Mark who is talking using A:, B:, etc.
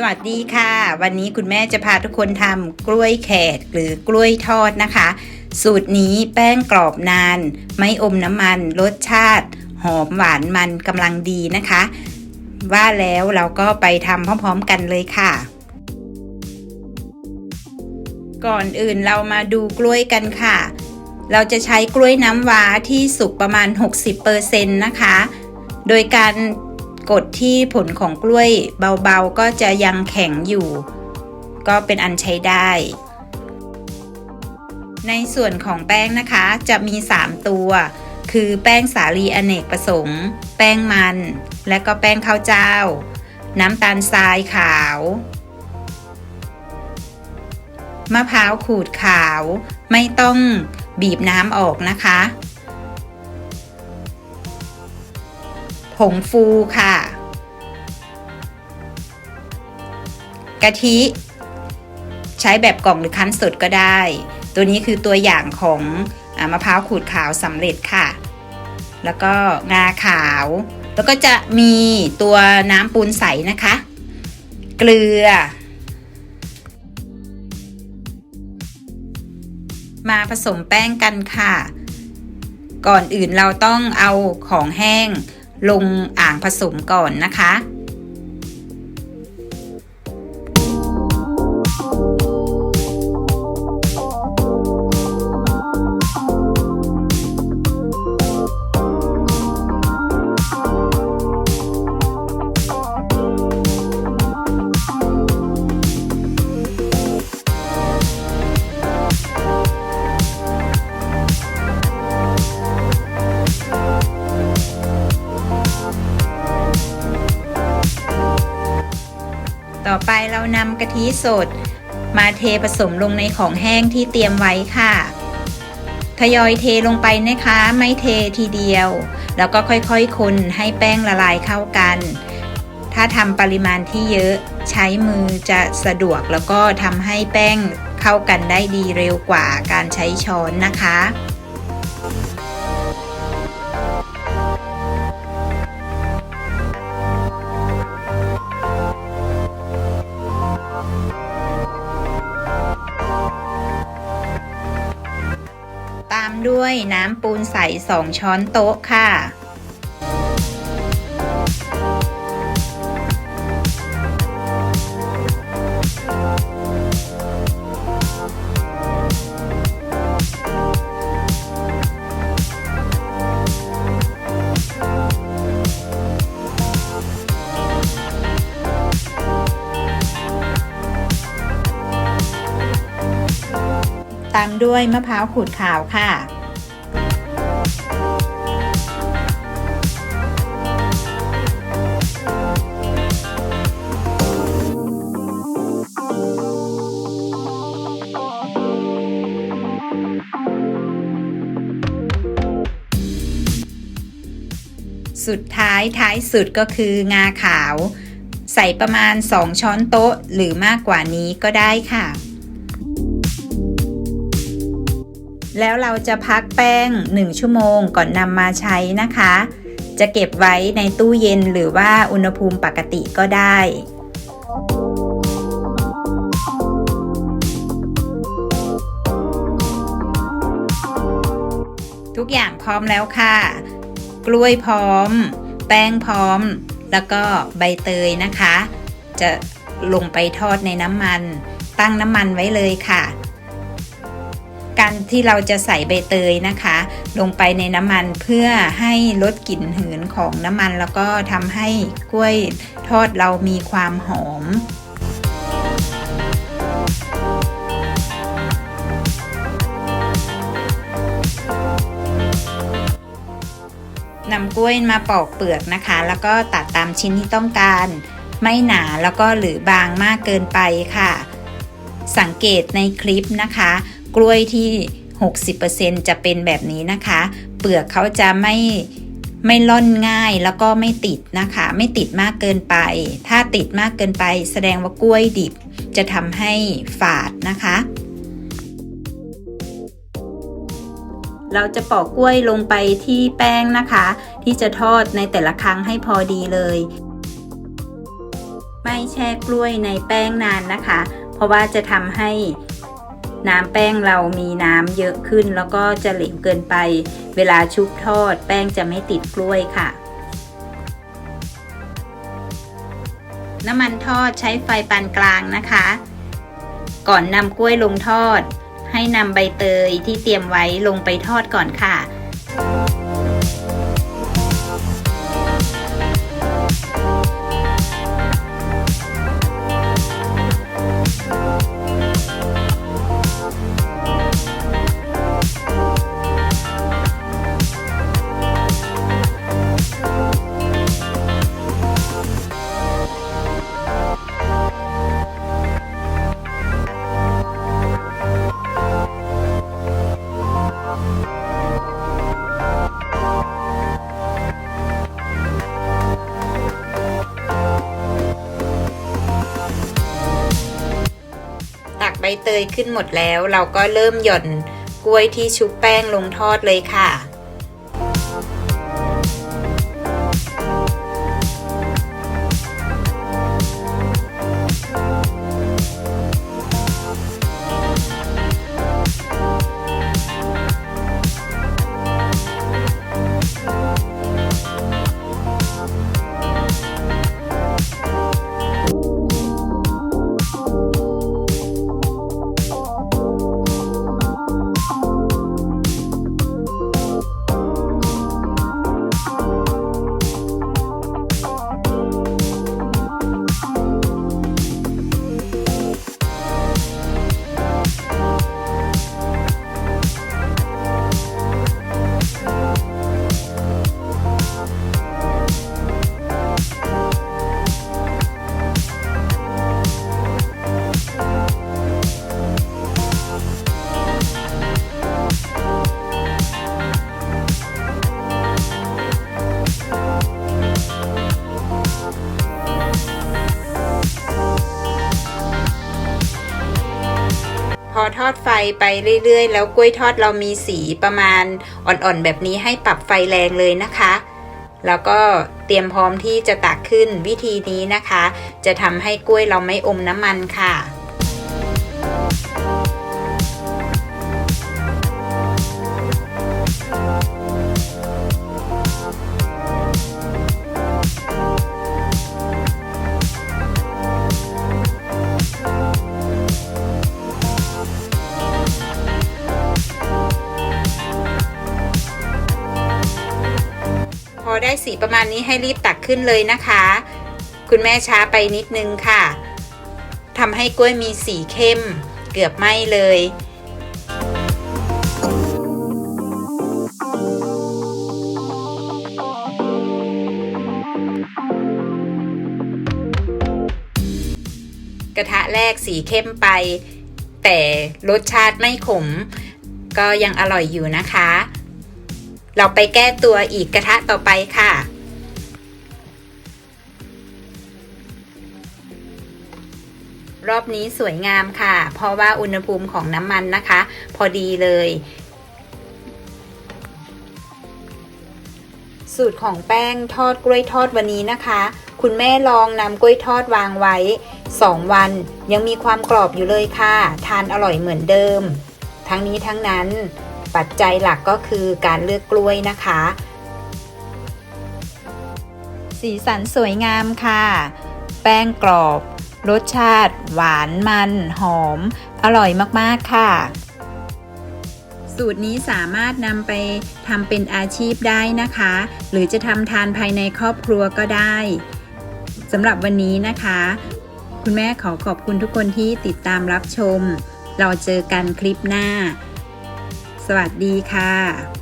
A: สวัสดีค่ะ วันนี้คุณแม่จะพาทุกคนทำกล้วยแขกหรือกล้วยทอดนะคะ สูตรนี้แป้งกรอบนาน ไม่อมน้ำมัน รสชาติ หอมหวานมันกำลังดีนะคะ ว่าแล้วเราก็ไปทำพร้อมๆกันเลยค่ะ ก่อนอื่นเรามาดูกล้วยกันค่ะ เราจะใช้กล้วยน้ำว้าที่สุกประมาณ 60%นะคะ โดยการ กดที่ผลของกล้วยเบาๆก็จะยังแข็งอยู่ ก็เป็นอันใช้ได้ ในส่วนของแป้งนะคะจะมี 3 ตัว คือแป้งสาลีอเนกประสงค์ แป้งมัน และก็แป้งข้าวเจ้า น้ำตาลทรายขาวมะพร้าวขูดขาวไม่ต้องบีบน้ำออกนะคะ ผงฟูค่ะ กะทิ ใช้แบบกล่องหรือคั้นสดก็ได้ ตัวนี้คือตัวอย่างของอมะพร้าวขูดขาวสำเร็จค่ะ แล้วก็งาขาว แล้วก็จะมีตัวน้ำปูนใสนะคะ เกลือ มาผสมแป้งกันค่ะ ก่อนอื่นเราต้องเอาของแห้งลงอ่างผสมก่อนนะคะ ต่อไปเรานำกะทิสด มาเทผสมลงในของแห้งที่เตรียมไว้ค่ะ ทยอยเทลงไปนะคะ ไม่เททีเดียว แล้วก็ค่อยๆคนให้แป้งละลายเข้ากัน ถ้าทำปริมาณที่เยอะใช้มือจะสะดวกแล้วก็ทำให้แป้งเข้ากันได้ดีเร็วกว่าการใช้ช้อนนะคะ ด้วยน้ำปูนใส 2 ช้อนโต๊ะค่ะ ตามด้วยมะพร้าวขูดขาวค่ะสุดท้ายท้ายสุดก็คืองาขาว ใส่ประมาณ 2 ช้อนโต๊ะหรือมากกว่านี้ก็ได้ค่ะ แล้วเราจะพักแป้ง 1 ชั่วโมงก่อนนำมาใช้นะคะ จะเก็บไว้ในตู้เย็นหรือว่าอุณหภูมิปกติก็ได้ทุกอย่างพร้อมแล้วค่ะ กล้วยพร้อม แป้งพร้อม แล้วก็ใบเตยนะคะ จะลงไปทอดในน้ำมัน ตั้งน้ำมันไว้เลยค่ะ การที่เราจะใส่ใบเตยนะคะ ลงไปในน้ำมันเพื่อให้ลดกลิ่นหืนของน้ำมัน แล้วก็ทำให้กล้วยทอดเรามีความหอมนำกล้วยมาปอกเปลือกนะคะ แล้วก็ตัดตามชิ้นที่ต้องการ ไม่หนาแล้วก็หรือบางมากเกินไปค่ะ สังเกตในคลิปนะคะ กล้วยที่ 60%จะเป็นแบบนี้นะคะ เปลือกเขาจะไม่ไม่ล่อนง่ายแล้วก็ไม่ติดนะคะ ไม่ติดมากเกินไป ถ้าติดมากเกินไป แสดงว่ากล้วยดิบจะทำให้ฝาดนะคะ เราจะปอกกล้วยลงไปที่แป้งนะคะ ที่จะทอดในแต่ละครั้งให้พอดีเลย ไม่แช่กล้วยในแป้งนานนะคะ เพราะว่าจะทำให้ น้ำแป้งเรามีน้ำเยอะขึ้น แล้วก็จะเหลวเกินไป เวลาชุบทอด แป้งจะไม่ติดกล้วยค่ะ น้ำมันทอดใช้ไฟปานกลางนะคะ ก่อนนำกล้วยลงทอด ให้นำใบเตยที่เตรียมไว้ลงไปทอดก่อนค่ะ ใบเตยขึ้นหมดแล้ว เราก็เริ่มหย่อนกล้วยที่ชุบแป้งลงทอดเลยค่ะ ไฟไปเรื่อยๆ แล้วกล้วยทอดเรามีสีประมาณอ่อนๆ แบบนี้ให้ปรับไฟแรงเลยนะคะ แล้วก็เตรียมพร้อมที่จะตักขึ้นวิธีนี้นะคะ จะทำให้กล้วยเราไม่อมน้ำมันค่ะ อได้สีประมาณนี้ให้รีบตักขึ้นเลยนะคะ คุณแม่ช้าไปนิดนึงค่ะทำให้กล้วยมีสีเข้ม เกือบไหม้เลยกระทะแรกสีเข้มไป แต่รสชาติไม่ขม ก็ยังอร่อยอยู่นะคะ เราไปแก้ตัวอีกกระทะต่อไปค่ะ รอบนี้สวยงามค่ะ เพราะว่าอุณหภูมิของน้ำมันนะคะ พอดีเลย สูตรของแป้งทอดกล้วยทอดวันนี้นะคะ คุณแม่ลองนำกล้วยทอดวางไว้ 2 วัน ยังมีความกรอบอยู่เลยค่ะ ทานอร่อยเหมือนเดิม ทั้งนี้ทั้งนั้น ปัจจัยหลักก็คือการเลือกกล้วยนะคะ สีสันสวยงามค่ะ แป้งกรอบ รสชาติ หวานมัน หอม อร่อยมากๆค่ะ สูตรนี้สามารถนำไปทำเป็นอาชีพได้นะคะ หรือจะทำทานภายในครอบครัวก็ได้สำหรับวันนี้นะคะ คุณแม่ขอขอบคุณทุกคนที่ติดตามรับชม เราเจอกันคลิปหน้า สวัสดีค่ะ